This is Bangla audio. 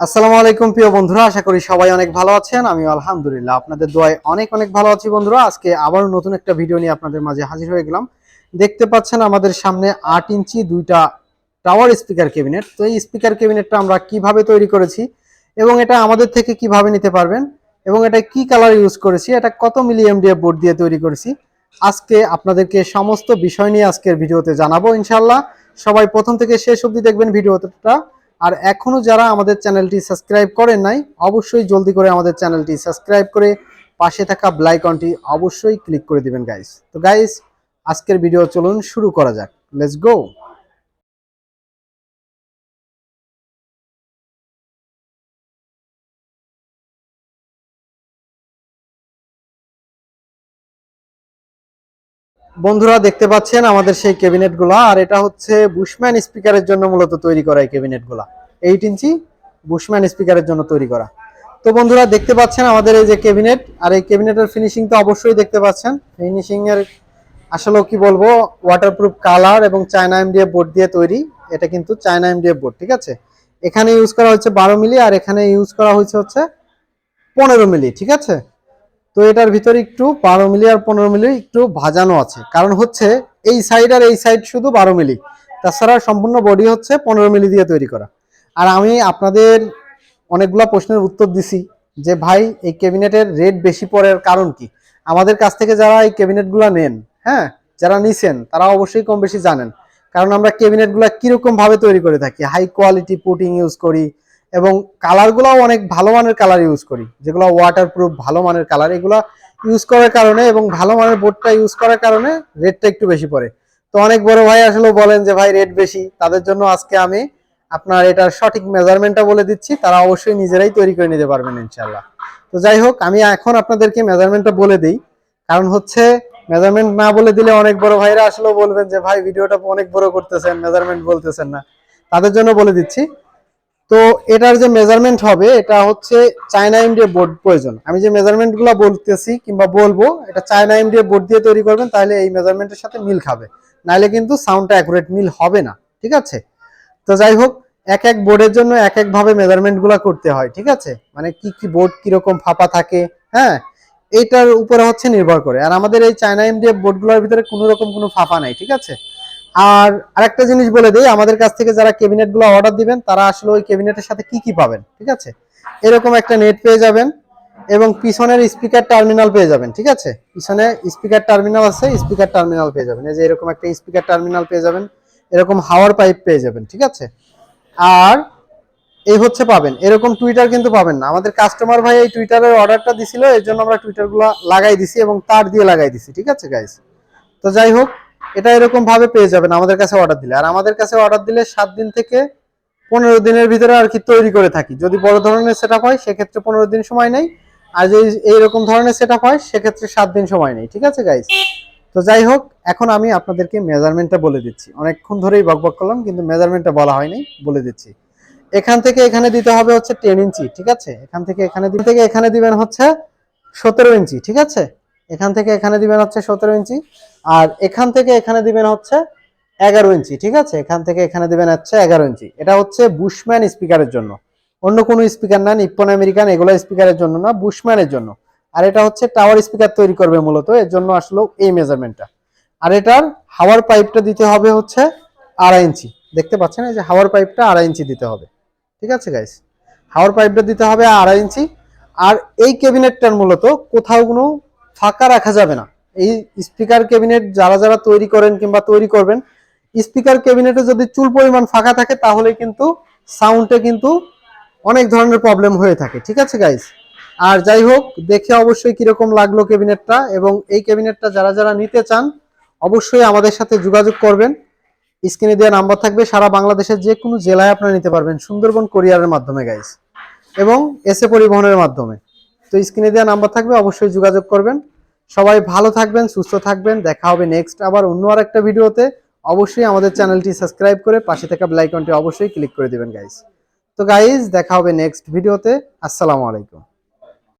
আসসালামু আলাইকুম, প্রিয় বন্ধুরা, আশা করি সবাই অনেক ভালো আছেন। আমি আলহামদুলিল্লাহ, আপনাদের দোয়ায় অনেক অনেক ভালো আছি বন্ধুরা। আজকে আবারও নতুন একটা ভিডিও নিয়ে আপনাদের মাঝে হাজির হয়ে গেলাম। দেখতে পাচ্ছেন আমাদের সামনে আট ইঞ্চি দুইটা টাওয়ার স্পিকার ক্যাবিনেট তো এই স্পিকার ক্যাবিনেটটা আমরা কীভাবে তৈরি করেছি এবং এটা আমাদের থেকে কীভাবে নিতে পারবেন এবং এটা কি কালার ইউজ করেছি, এটা কত মিলি এমডিএফ বোর্ড দিয়ে তৈরি করেছি, আজকে আপনাদেরকে সমস্ত বিষয় নিয়ে আজকের ভিডিওতে জানাব ইনশাল্লাহ সবাই প্রথম থেকে শেষ অবধি দেখবেন ভিডিওটা। আর এখনও যারা আমাদের চ্যানেলটি সাবস্ক্রাইব করেন নাই, অবশ্যই জলদি করে আমাদের চ্যানেলটি সাবস্ক্রাইব করে পাশে থাকা ব্লাইকনটি অবশ্যই ক্লিক করে দিবেন গাইস তো গাইস আজকের ভিডিও চলুন শুরু করা যাক। লেটস গো বন্ধুরা দেখতে পাচ্ছেন আমাদের সেই ক্যাবিনেটগুলো, আর এটা হচ্ছে বুশম্যান স্পিকারের জন্য মূলত তৈরি করা এই ক্যাবিনেটগুলো। এইট ইঞ্চি বুশম্যান স্পিকারের জন্য তৈরি করা। তো বন্ধুরা দেখতে পাচ্ছেন আমাদের এই যে ক্যাবিনেট, আর এই ক্যাবিনেটের ফিনিশিং তো অবশ্যই দেখতে পাচ্ছেন। ফিনিশিং এর আসলে কি বলব ওয়াটারপ্রুফ কালার এবং চায়না এমডিএফ বোর্ড দিয়ে তৈরি। এটা কিন্তু চায়না এমডিএফ বোর্ড ঠিক আছে? এখানে ইউজ করা হচ্ছে বারো মিলি, আর এখানে ইউজ করা হয়েছে হচ্ছে পনেরো মিলি, ঠিক আছে? তো এটার ভিতরে একটু বারো মিলি আর পনেরো মিলি একটু ভাজানো আছে। কারণ হচ্ছে এই সাইড আর এই সাইড শুধু বারো মিলি। তাছাড়া সম্পূর্ণ বডি হচ্ছে পনেরো মিলি দিয়ে তৈরি করা। আর আমি আপনাদের অনেকগুলো প্রশ্নের উত্তর দিছি যে, ভাই, এই ক্যাবিনেটের রেট বেশি পড়ার কারণ কি? আমাদের কাছ থেকে যারা এই ক্যাবিনেটগুলো নেন হ্যাঁ যারা নিছেন, তারা অবশ্যই কম বেশি জানেন। কারণ আমরা ক্যাবিনেটগুলো কীরকম ভাবে তৈরি করে থাকি? হাই কোয়ালিটি পুটিং ইউজ করি এবং কালারগুলোও অনেক ভালো মানের কালার ইউজ করি। যেগুলো ওয়াটার প্রুফ ভালো মানের কালার এগুলো ইউজ করার কারণে এবং ভালো মানের বোর্ডটা ইউজ করার কারণে রেটটা একটু বেশি পড়ে তো অনেক বড় ভাই আসলে বলেন যে, ভাই রেট বেশি। তাদের জন্য আজকে আমি আপনার এটার সঠিক মেজারমেন্টটা বলে দিচ্ছি। তারা অবশ্যই নিজেরাই তৈরি করে নিতে পারবেন ইনশাল্লাহ তো যাই হোক, আমি এখন আপনাদেরকে মেজারমেন্টটা বলে দিই। কারণ হচ্ছে মেজারমেন্ট না বলে দিলে অনেক বড় ভাইরা আসলেও বলবেন যে, ভাই ভিডিওটা অনেক বড় করতেছেন মেজারমেন্ট বলতেছেন না। তাদের জন্য বলে দিচ্ছি। তো এটার যে মেজারমেন্ট হবে, এটা হচ্ছে চায়না ইন্ডিয়া বোর্ড প্রয়োজন। আমি যে মেজারমেন্টগুলো বলতেছি কিংবা বলব, এটা চায়না ইন্ডিয়া বোর্ড দিয়ে তৈরি করবেন, তাহলে এই মেজারমেন্টের সাথে মিল খাবে। নাহলে কিন্তু সাউন্ডটা অ্যাকুরেট মিল হবে না, ঠিক আছে? তো যাই হোক, এক এক বোর্ডের জন্য এক এক ভাবে মেজারমেন্টগুলা করতে হয়, ঠিক আছে? মানে কি কি বোর্ড কীরকম ফাঁপা থাকে হ্যাঁ? এইটার উপরে হচ্ছে নির্ভর করে। আর আমাদের এই চায়না এমডিএফ বোর্ডগুলোর ভিতরে কোনো রকম কোনো ফাঁপা নাই, ঠিক আছে? আর আরেকটা জিনিস বলে দিই, আমাদের কাছ থেকে যারা ক্যাবিনেটগুলো অর্ডার দিবেন, তারা আসলে ওই ক্যাবিনেটের সাথে কি কি পাবেন, ঠিক আছে? এরকম একটা নেট পেয়ে যাবেন এবং পিছনের স্পিকার টার্মিনাল পেয়ে যাবেন, ঠিক আছে? পিছনে স্পিকার টার্মিনাল আছে স্পিকার টার্মিনাল পেয়ে যাবেন। এই যে এরকম একটা স্পিকার টার্মিনাল পেয়ে যাবেন, এরকম হাওয়ার পাইপ পেয়ে যাবেন, ঠিক আছে? আর এই হচ্ছে পাবেন, এরকম টুইটার কিন্তু পাবেন না। আমাদের কাস্টমার ভাই এই টুইটারের অর্ডারটা দিছিল, এর জন্য আমরা টুইটারগুলো লাগাই দিছি এবং তার দিয়ে লাগাই দিছি, ঠিক আছে গাইস তো যাই হোক এটা এরকম ভাবে পেয়ে যাবেন আমাদের কাছে অর্ডার দিলে। আর আমাদের কাছে অর্ডার দিলে সাত দিন থেকে পনেরো দিনের ভিতরে আর কি তৈরি করে থাকি। যদি বড় ধরনের সেট হয়, সেক্ষেত্রে পনেরো দিন সময় নেই। আর যদি এইরকম ধরনের সেট হয়, সেক্ষেত্রে সাত দিন সময় নেই। ঠিক আছে গাইস তো যাই হোক, এখন আমি আপনাদেরকে মেজারমেন্টটা বলে দিচ্ছি। অনেকক্ষণ ধরেই বকবক করলাম, কিন্তু মেজারমেন্টটা বলা হয়নি, বলে দিচ্ছি। এখান থেকে এখানে দিতে হবে হচ্ছে টেন ইঞ্চি, ঠিক আছে? এখান থেকে এখানে দিন থেকে এখানে দিবেন হচ্ছে সতেরো ইঞ্চি, ঠিক আছে? এখান থেকে এখানে দিবেন হচ্ছে সতেরো ইঞ্চি, আর এখান থেকে এখানে দিবেন হচ্ছে এগারো ইঞ্চি, ঠিক আছে? এখান থেকে এখানে দিবেন হচ্ছে এগারো ইঞ্চি। এটা হচ্ছে বুশম্যান স্পিকারের জন্য। অন্য কোনো স্পিকার না, নিপ্পন আমেরিকান, এগুলো স্পিকারের জন্য না বুশম্যানের জন্য। আর এটা হচ্ছে টাওয়ার স্পিকার তৈরি করবে মূলত, এর জন্য আসলো এই মেজারমেন্টটা আর এটার হাওয়ার পাইপটা দিতে হবে হচ্ছে আড়াই ইঞ্চি। দেখতে পাচ্ছেন এই যে হাওয়ার পাইপটা আড়াই ইঞ্চি দিতে হবে। ঠিক আছে গাইস হাওয়ার পাইপটা দিতে হবে আড়াই ইঞ্চি। আর এই ক্যাবিনেটটার মূলত কোথাও কোনো ফাঁকা রাখা যাবে না। এই স্পিকার ক্যাবিনেট যারা যারা তৈরি করেন কিংবা তৈরি করবেন স্পিকার ক্যাবিনেটে যদি চুল পরিমাণ ফাঁকা থাকে, তাহলে কিন্তু সাউন্ডে কিন্তু অনেক ধরনের প্রবলেম হয়ে থাকে। ঠিক আছে গাইস আর যাই হোক, দেখে অবশ্যই কীরকম লাগল ক্যাবিনেটটা এবং এই ক্যাবিনেটটা যারা যারা নিতে চান, অবশ্যই আমাদের সাথে যোগাযোগ করবেন। স্ক্রিনে দেওয়া নাম্বার থাকবে। সারা বাংলাদেশের যে কোনো জেলায় আপনারা নিতে পারবেন সুন্দরবন কোরিয়ারের মাধ্যমে গাইস এবং এসে পরিবহনের মাধ্যমে। তো স্ক্রিনে দেওয়া নাম্বার থাকবে, অবশ্যই যোগাযোগ করবেন। সবাই ভালো থাকবেন, সুস্থ থাকবেন। দেখা হবে নেক্সট আবার অন্য আর একটা ভিডিওতে। অবশ্যই আমাদের চ্যানেলটি সাবস্ক্রাইব করে পাশে থাকা ব্লাইকনটি অবশ্যই ক্লিক করে দেবেন গাইজ তো গাইজ দেখা হবে নেক্সট ভিডিওতে। আসসালামু আলাইকুম।